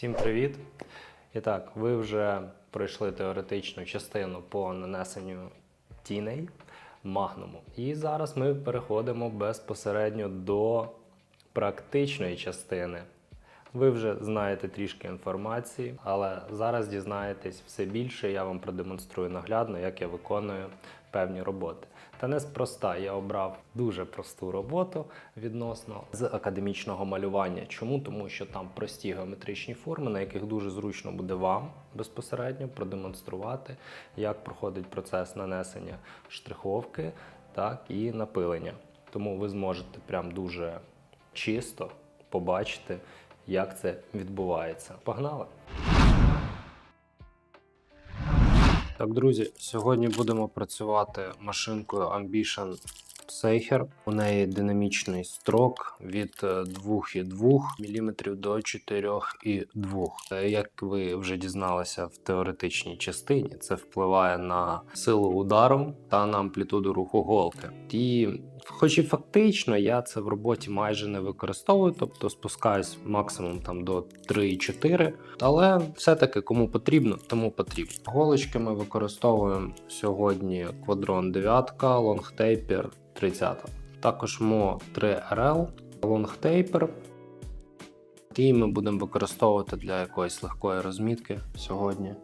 Всім привіт! І так, ви вже пройшли теоретичну частину по нанесенню тіней магнуму. І зараз ми переходимо безпосередньо до практичної частини. Ви вже знаєте трішки інформації, але зараз дізнаєтесь все більше. Я вам продемонструю наглядно, як я виконую певні роботи. Та неспроста я обрав дуже просту роботу відносно з академічного малювання. Чому? Тому що там прості геометричні форми, на яких дуже зручно буде вам безпосередньо продемонструвати, як проходить процес нанесення штриховки, так і напилення. Тому ви зможете прям дуже чисто побачити, як це відбувається. Погнали! Так, друзі, сьогодні будемо працювати машинкою Ambition Seicher. У неї динамічний строк від е, 2,2 мм до 4,2 Е, Як ви вже дізналися в теоретичній частині, це впливає на силу удару та на амплітуду руху голки. І Хоч і фактично я це в роботі майже не використовую, тобто спускаюсь максимум там до 3,4, але все-таки кому потрібно, тому потрібно. Голочки ми використовуємо сьогодні Quadron 9, Long Taper 30. Також Mo 3 RL, Long Taper. І ми будемо використовувати для якоїсь легкої розмітки сьогодні.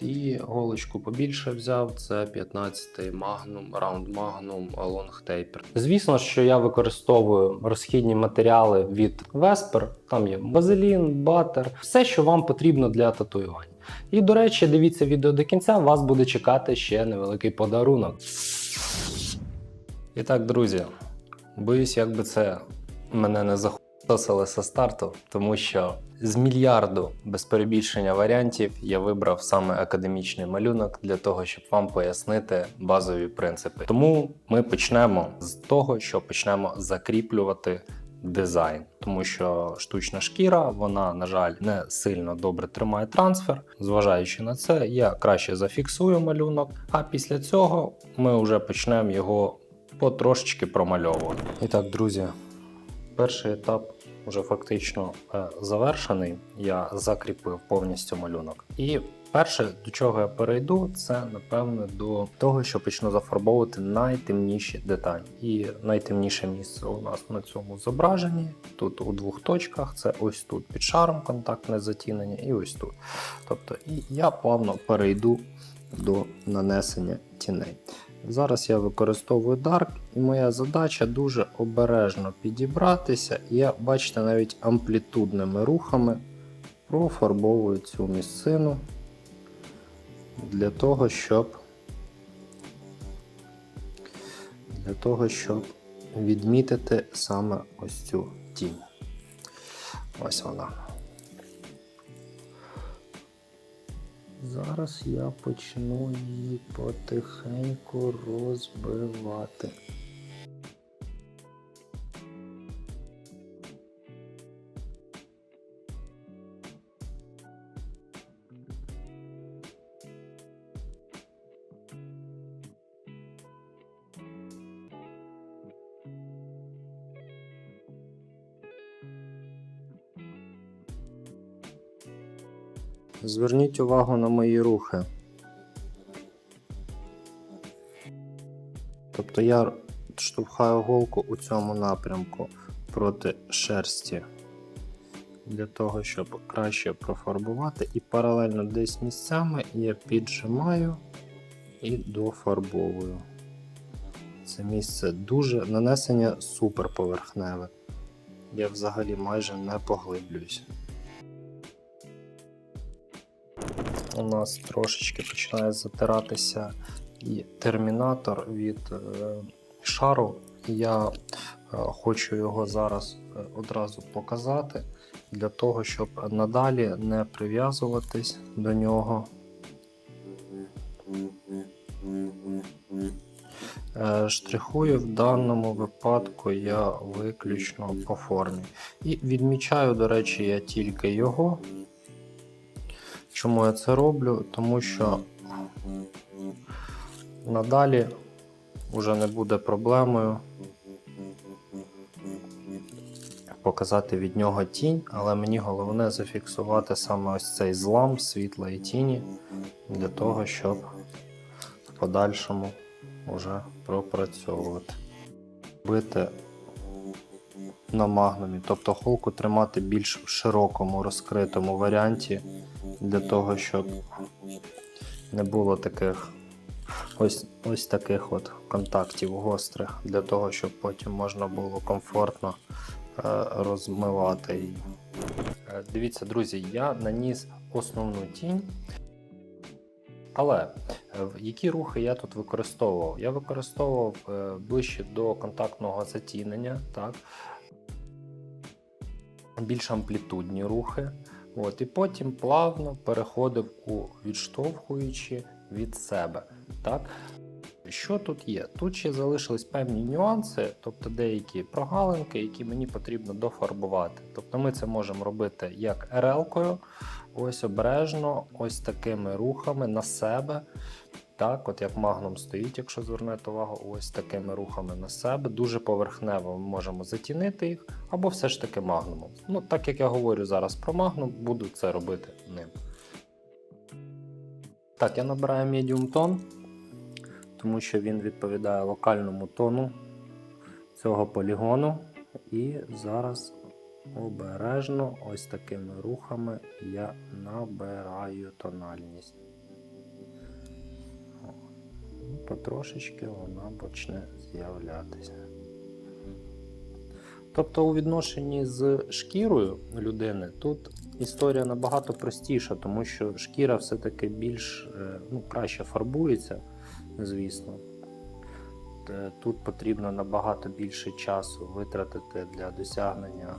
І голочку побільше взяв, це 15-й Magnum, Round Magnum Long Taper. Звісно, що я використовую розхідні матеріали від Vesper, там є базилін, батер, все, що вам потрібно для татуювання. І, до речі, дивіться відео до кінця, вас буде чекати ще невеликий подарунок. І так, друзі, боюсь, як би це мене не захопило со старту, тому що з мільярду без перебільшення варіантів я вибрав саме академічний малюнок для того, щоб вам пояснити базові принципи. Тому ми почнемо з того, що почнемо закріплювати дизайн, тому що штучна шкіра, вона, на жаль, не сильно добре тримає трансфер. Зважаючи на це, я краще зафіксую малюнок, а після цього ми вже почнемо його потрошечки промальовувати. І так, друзі, перший етап вже фактично е, завершений. Я закріпив повністю малюнок. І перше, до чого я перейду, це напевне до того, що почну зафарбовувати найтемніші деталі. І найтемніше місце у нас на цьому зображенні. Тут у двох точках, це ось тут під шаром контактне затінення, і ось тут. Тобто, і я плавно перейду до нанесення тіней. Зараз я використовую Dark, і моя задача дуже обережно підібратися. Я, бачите, навіть амплітудними рухами профарбовую цю місцину для того, щоб для того, щоб відмітити саме ось цю тінь. Ось вона. Зараз я почну її потихеньку розбивати. Зверніть увагу на мої рухи. Тобто я штовхаю голку у цьому напрямку проти шерсті для того, щоб краще профарбувати. І паралельно десь місцями я піджимаю і дофарбовую. Це місце дуже нанесення супер поверхневе. Я взагалі майже не поглиблююсь. У нас трошечки починає затиратися і термінатор від е, шару. Я е, хочу його зараз е, одразу показати для того, щоб надалі не прив'язуватись до нього. Штрихую в даному випадку я виключно по формі. І відмічаю, до речі, я тільки його. Чому я це роблю? Тому що надалі вже не буде проблемою показати від нього тінь, але мені головне зафіксувати саме ось цей злам світла і тіні для того, щоб в подальшому вже пропрацьовувати. Бити на магнумі, тобто холку тримати більш в широкому розкритому варіанті для того, щоб не було таких ось, ось таких от контактів гострих, для того, щоб потім можна було комфортно е, розмивати її. Е, Дивіться, друзі, я наніс основну тінь. Але е, які рухи я тут використовував? Я використовував е, ближче до контактного затінення, так? більш амплітудні рухи. От, і потім плавно переходив у відштовхуючи від себе. Так? Що тут є? Тут ще залишились певні нюанси, тобто деякі прогалинки, які мені потрібно дофарбувати. Тобто ми це можемо робити як РЛ-кою, ось обережно, ось такими рухами на себе. Так, от як магном стоїть, якщо звернете увагу, ось такими рухами на себе. Дуже поверхнево ми можемо затінити їх, або все ж таки магнумом. Ну, так як я говорю зараз про магнум, буду це робити ним. Так, я набираю medium тон, тому що він відповідає локальному тону цього полігону. І зараз обережно, ось такими рухами я набираю тональність. Потрошечки вона почне з'являтися. Тобто у відношенні з шкірою людини тут історія набагато простіша, тому що шкіра все-таки більш е, ну, краще фарбується, звісно. Е, Тут потрібно набагато більше часу витратити для досягнення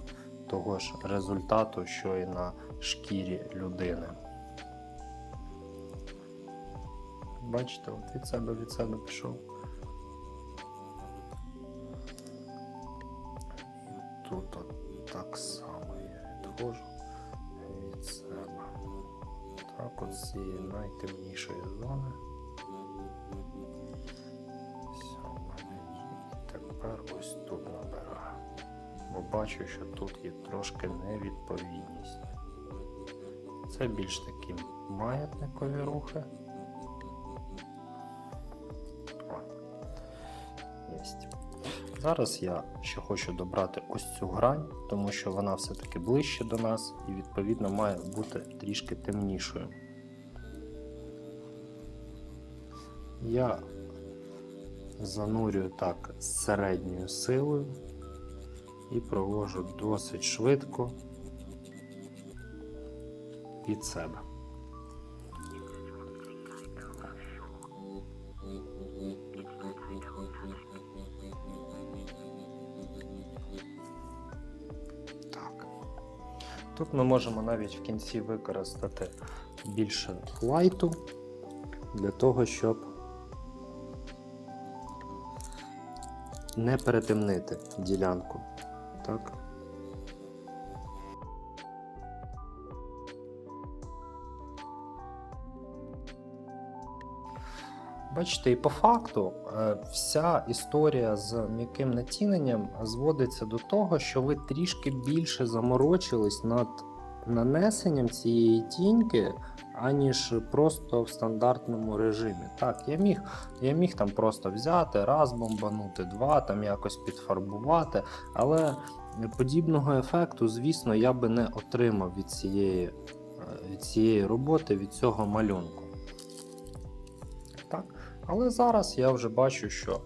того ж результату, що і на шкірі людини. Бачите, от від себе від себе пішов. І тут от так само я відходжу від себе. Так, от з цієї найтемнішої зони. Тут. Бо бачу, що тут є трошки невідповідність. Це більш такі маятникові рухи. О, Єсть. Зараз я ще хочу добрати ось цю грань, тому що вона все-таки ближче до нас і відповідно має бути трішки темнішою. Я занурюю так з середньою силою і провожу досить швидко від себе. Так. Тут ми можемо навіть в кінці використати більше лайту для того, щоб не перетемнити ділянку. Так. Бачите, і по факту е, вся історія з м'яким натіненням зводиться до того, що ви трішки більше заморочились над нанесенням цієї тіньки, аніж просто в стандартному режимі. Так, я міг, я міг там просто взяти, раз бомбанути, два, там якось підфарбувати, але подібного ефекту, звісно, я би не отримав від цієї, е, від цієї роботи, від цього малюнку. Так? Але зараз я вже бачу, що е,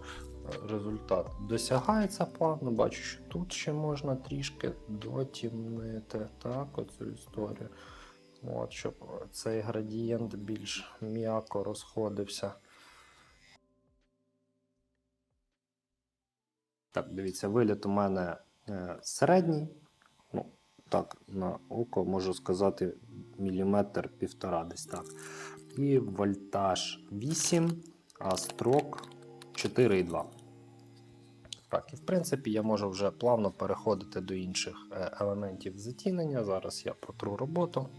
результат досягається плавно. Бачу, що тут ще можна трішки дотімнити так, оцю історію. От, щоб цей градієнт більш м'яко розходився. Так, дивіться, виліт у мене е, середній. Ну, так, на око можу сказати міліметр півтора десь так. І вольтаж 8, а строк 4,2. Так, і в принципі я можу вже плавно переходити до інших е, елементів затінення. Зараз я протру роботу.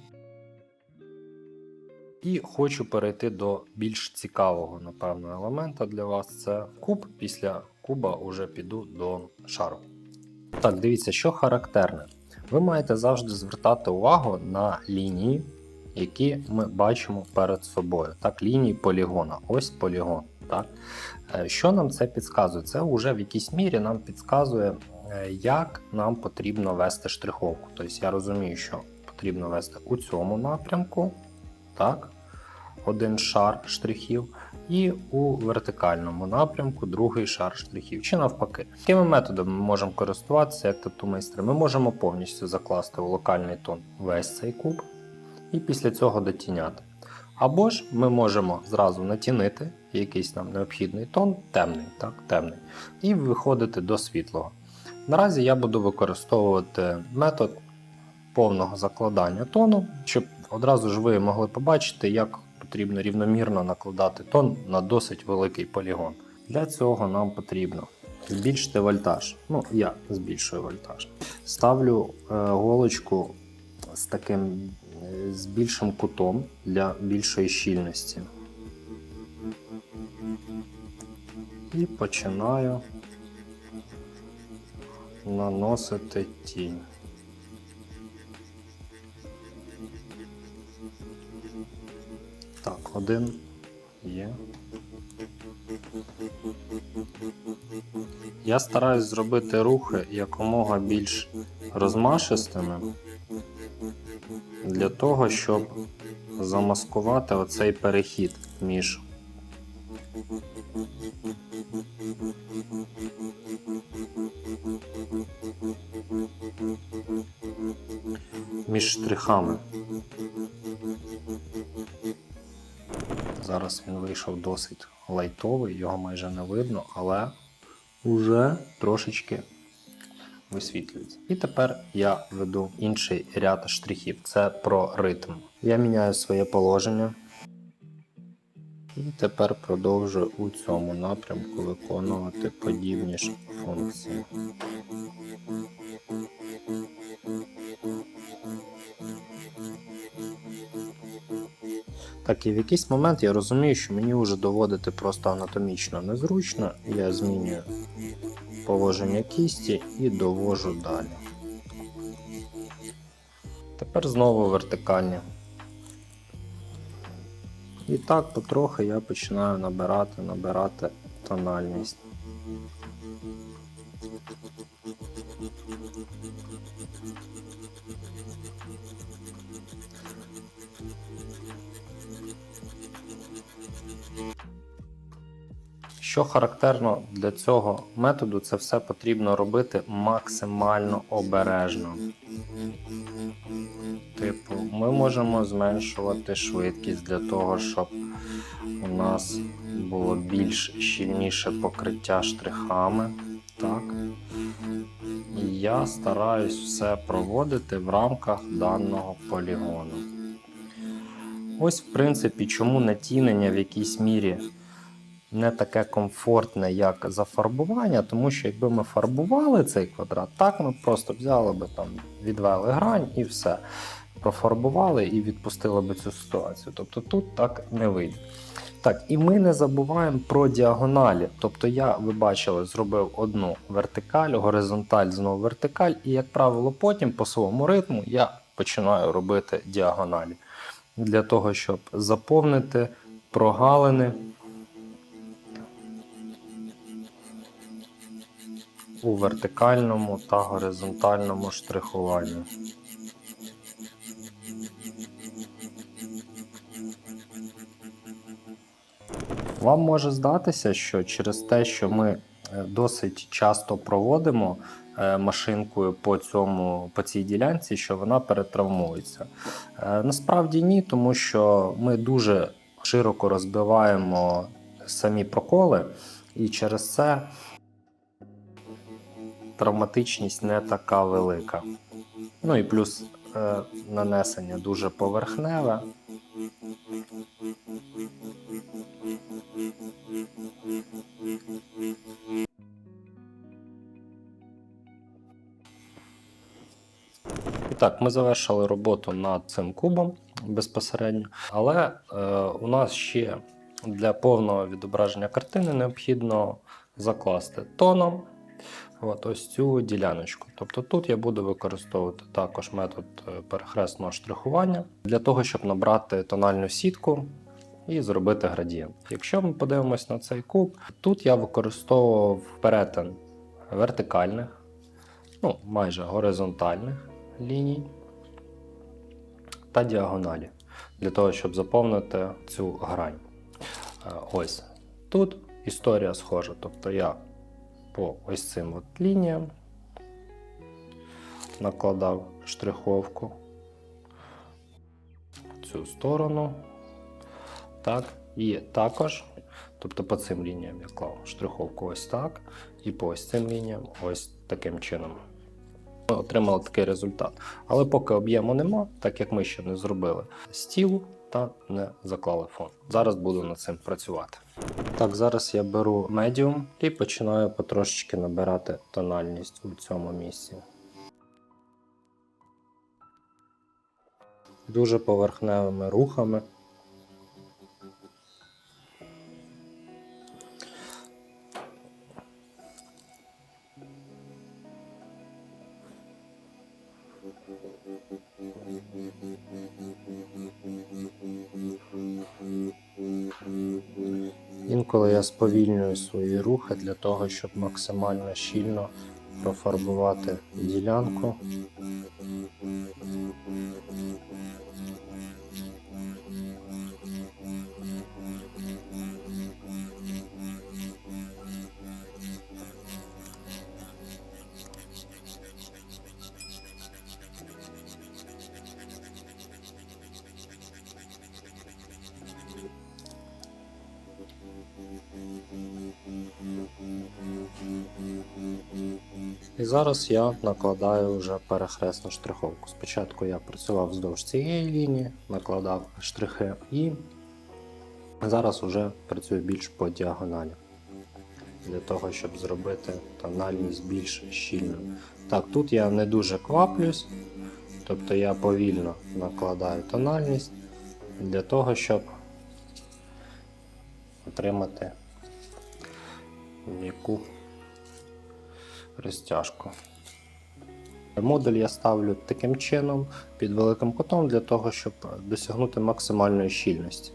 І хочу перейти до більш цікавого, напевно, елемента для вас. Це куб. Після куба вже піду до шару. Так, дивіться, що характерне. Ви маєте завжди звертати увагу на лінії, які ми бачимо перед собою. Так, лінії полігона. Ось полігон. Так. Е, Що нам це підказує? Це вже в якійсь мірі нам підказує, е, як нам потрібно вести штриховку. Тобто я розумію, що потрібно вести у цьому напрямку, так, один шар штрихів, і у вертикальному напрямку другий шар штрихів, чи навпаки. Якими методами ми можемо користуватися як тату майстри? Ми можемо повністю закласти у локальний тон весь цей куб і після цього дотіняти. Або ж ми можемо зразу натінити якийсь нам необхідний тон, темний, так, темний, і виходити до світлого. Наразі я буду використовувати метод повного закладання тону, щоб одразу ж ви могли побачити, як потрібно рівномірно накладати тон на досить великий полігон. Для цього нам потрібно збільшити вольтаж. Ну, я збільшую вольтаж. Ставлю е, голочку з таким е, з більшим кутом для більшої щільності. І починаю наносити тінь. Один є. Я стараюсь зробити рухи якомога більш розмашистими для того, щоб замаскувати оцей перехід між між штрихами. Зараз він вийшов досить лайтовий, його майже не видно, але вже трошечки висвітлюється. І тепер я веду інший ряд штрихів. Це про ритм. Я міняю своє положення. І тепер продовжую у цьому напрямку виконувати подібні ж функції. Так, і в якийсь момент я розумію, що мені вже доводити просто анатомічно незручно. Я змінюю положення кісті і довожу далі. Тепер знову вертикальні. І так потрохи я починаю набирати, набирати тональність. Що характерно для цього методу, це все потрібно робити максимально обережно. Типу, ми можемо зменшувати швидкість для того, щоб у нас було більш щільніше покриття штрихами. Так. І я стараюсь все проводити в рамках даного полігону. Ось, в принципі, чому натінення в якійсь мірі не таке комфортне, як зафарбування, тому що якби ми фарбували цей квадрат, так ми просто взяли би там, відвели грань і все. Профарбували і відпустили би цю ситуацію. Тобто тут так не вийде. Так, і ми не забуваємо про діагоналі. Тобто я, ви бачили, зробив одну вертикаль, горизонталь, знову вертикаль, і, як правило, потім по своєму ритму я починаю робити діагоналі для того, щоб заповнити прогалини у вертикальному та горизонтальному штрихуванні. Вам може здатися, що через те, що ми е, досить часто проводимо е, машинкою по, цьому, по цій ділянці, що вона перетравмується. Е, Насправді ні, тому що ми дуже широко розбиваємо самі проколи, і через це травматичність не така велика. Ну і плюс е, нанесення дуже поверхневе. І так, ми завершили роботу над цим кубом безпосередньо, але е, у нас ще для повного відображення картини необхідно закласти тоном От ось цю діляночку. Тобто тут я буду використовувати також метод е, перехресного штрихування для того, щоб набрати тональну сітку і зробити градієнт. Якщо ми подивимось на цей куб, тут я використовував перетин вертикальних, ну майже горизонтальних ліній та діагоналі для того, щоб заповнити цю грань. Е, Ось тут історія схожа. Тобто я по ось цим от лініям накладав штриховку в цю сторону. Так, і також, тобто по цим лініям я клав штриховку ось так, і по ось цим лініям ось таким чином. Ми отримали такий результат. Але поки об'єму нема, так як ми ще не зробили стіл та не заклали фон. Зараз буду над цим працювати. Так, зараз я беру медіум і починаю потрошечки набирати тональність у цьому місці. Дуже поверхневими рухами. Сповільнюю свої рухи для того, щоб максимально щільно профарбувати ділянку. І зараз я накладаю вже перехресну штриховку. Спочатку я працював вздовж цієї лінії, накладав штрихи і зараз вже працюю більш по діагоналі. Для того, щоб зробити тональність більш щільною. Так, тут я не дуже кваплюсь, тобто я повільно накладаю тональність для того, щоб отримати м'яку розтяжку. Модуль я ставлю таким чином під великим кутом для того, щоб досягнути максимальної щільності.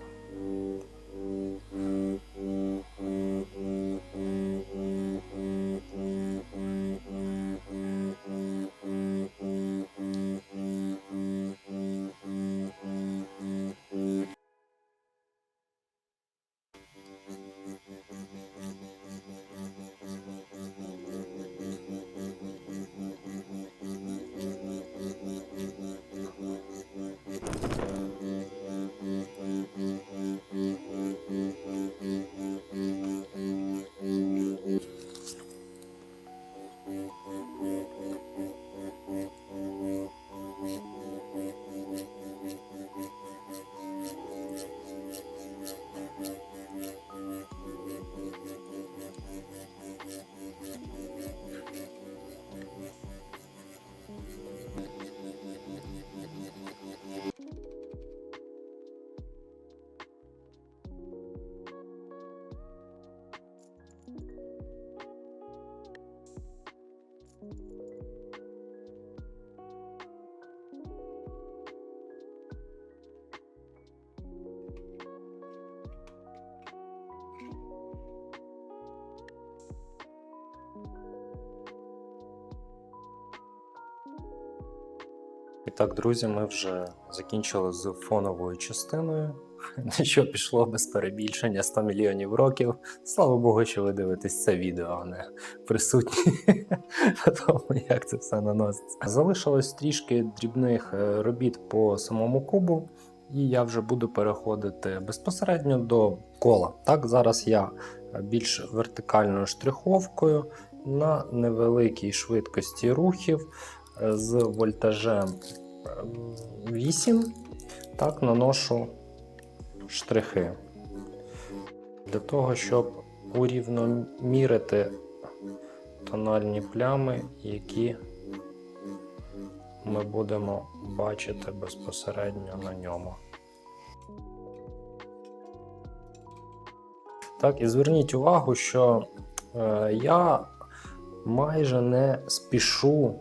Так, друзі, ми вже закінчили з фоновою частиною, що пішло без перебільшення 100 мільйонів років. Слава Богу, що ви дивитесь це відео, а не присутні на тому, як це все наноситься. Залишилось трішки дрібних е, робіт по самому кубу, і я вже буду переходити безпосередньо до кола. Так, зараз я більш вертикальною штриховкою на невеликій швидкості рухів е, з вольтажем ем, 8, так наношу штрихи. Для того, щоб урівномірити тональні плями, які ми будемо бачити безпосередньо на ньому. Так, і зверніть увагу, що е, я майже не спішу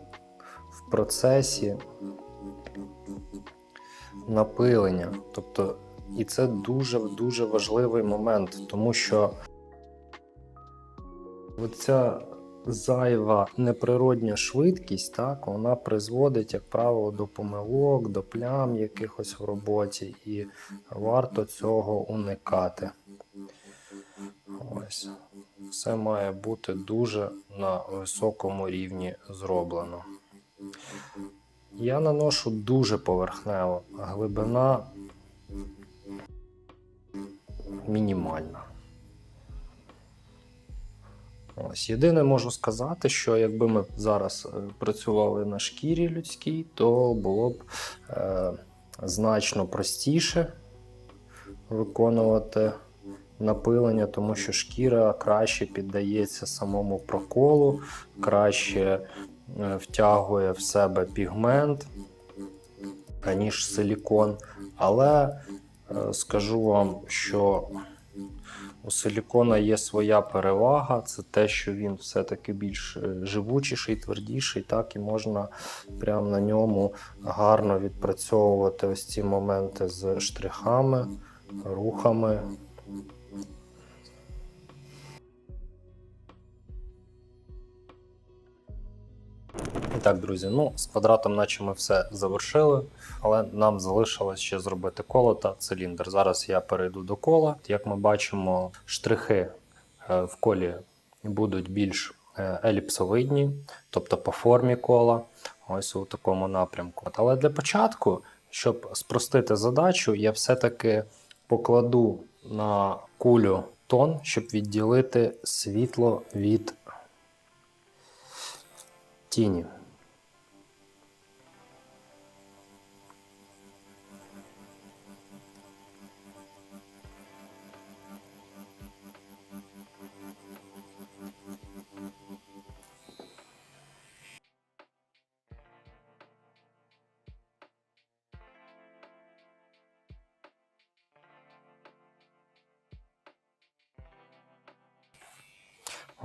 в процесі напилення. Тобто, і це дуже дуже важливий момент, тому що оця зайва неприродня швидкість, так, вона призводить, як правило, до помилок, до плям якихось в роботі, і варто цього уникати. Ось. Все має бути дуже на високому рівні зроблено. Я наношу дуже поверхнево, глибина мінімальна. Ось єдине можу сказати, що якби ми зараз е, працювали на шкірі людській, то було б е, значно простіше виконувати напилення, тому що шкіра краще піддається самому проколу, краще втягує в себе пігмент, аніж силікон. Але е, скажу вам, що у силікона є своя перевага, це те, що він все-таки більш е, живучіший, твердіший, так і можна прямо на ньому гарно відпрацьовувати ось ці моменти з штрихами, рухами. І так, друзі, ну з квадратом, наче ми все завершили, але нам залишилось ще зробити коло та циліндр. Зараз я перейду до кола. Як ми бачимо, штрихи е, в колі будуть більш е, еліпсовидні, тобто по формі кола, ось у такому напрямку. Але для початку, щоб спростити задачу, я все-таки покладу на кулю тон, щоб відділити світло від тіні.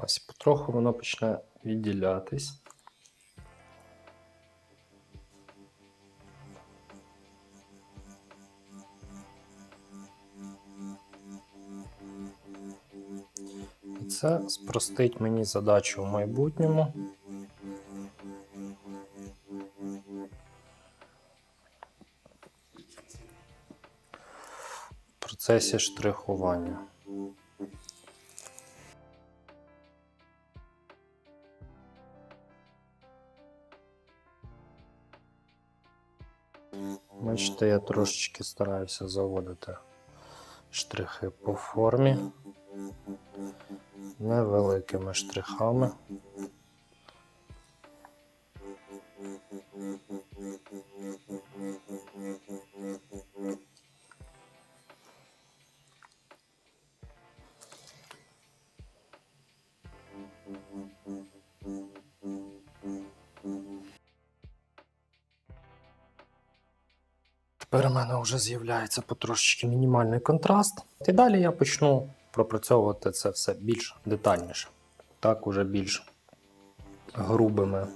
Ось потроху воно почне відділятись. Це спростить мені задачу в майбутньому. В процесі штрихування. Бачите, я трошечки стараюся заводити штрихи по формі невеликими штрихами. Тепер у мене вже з'являється потрошечки мінімальний контраст. І далі я почну пропрацьовувати це все більш детальніше. Так, уже більш грубими.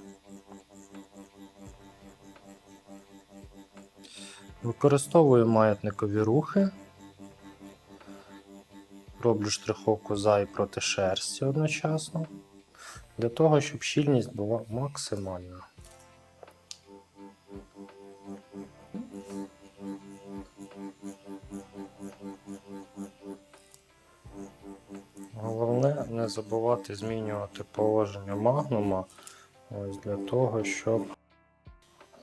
Використовую маятникові рухи. Роблю штриховку за і проти шерсті одночасно. Для того, щоб щільність була максимальна. Не забувати змінювати положення магнума ось для того, щоб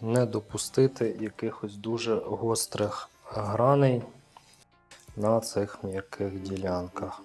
не допустити якихось дуже гострих граней на цих м'яких ділянках.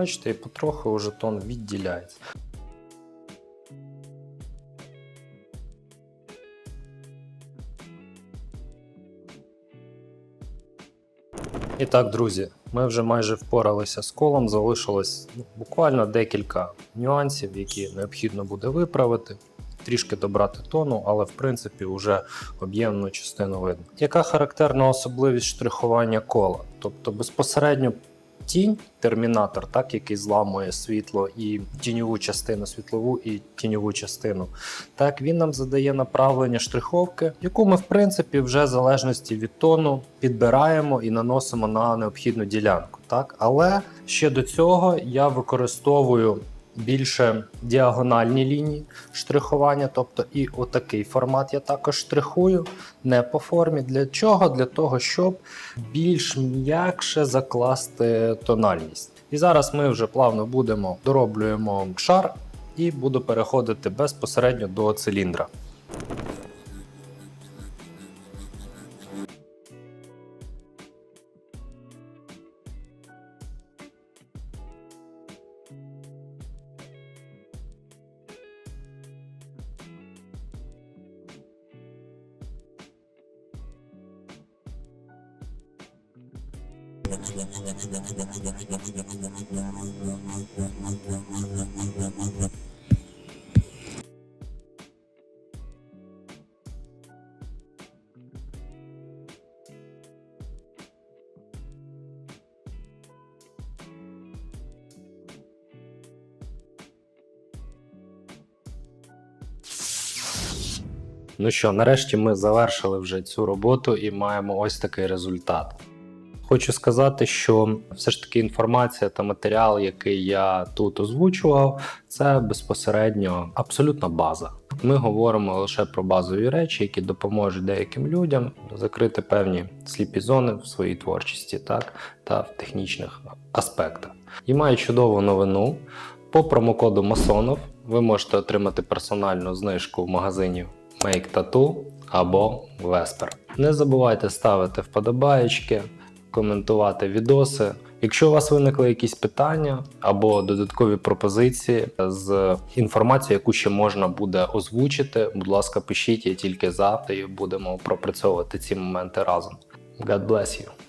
Бачите, і потроху вже тон відділяється. І так, друзі, ми вже майже впоралися з колом. Залишилось ну, буквально декілька нюансів, які необхідно буде виправити. Трішки добрати тону, але в принципі вже об'ємну частину видно. Яка характерна особливість штрихування кола? Тобто безпосередньо тінь, термінатор, так, який зламує світло і тіньову частину, світлову і тіньову частину, так він нам задає направлення штриховки, яку ми в принципі вже в залежності від тону підбираємо і наносимо на необхідну ділянку. Так? Але ще до цього я використовую більше діагональні лінії штрихування, тобто і отакий формат я також штрихую, не по формі. Для чого? Для того, щоб більш м'якше закласти тональність. І зараз ми вже плавно будемо дороблюємо шар і буду переходити безпосередньо до циліндра. Ну що, нарешті ми завершили вже цю роботу і маємо ось такий результат. Хочу сказати, що все ж таки інформація та матеріал, який я тут озвучував, це безпосередньо абсолютна база. Ми говоримо лише про базові речі, які допоможуть деяким людям закрити певні сліпі зони в своїй творчості, так та в технічних аспектах. І маю чудову новину. По промокоду Масонов ви можете отримати персональну знижку в магазині Make Tattoo або Vesper. Не забувайте ставити вподобаєчки, коментувати відоси. Якщо у вас виникли якісь питання або додаткові пропозиції з інформацією, яку ще можна буде озвучити, будь ласка, пишіть, я тільки завтра і будемо пропрацьовувати ці моменти разом. God bless you!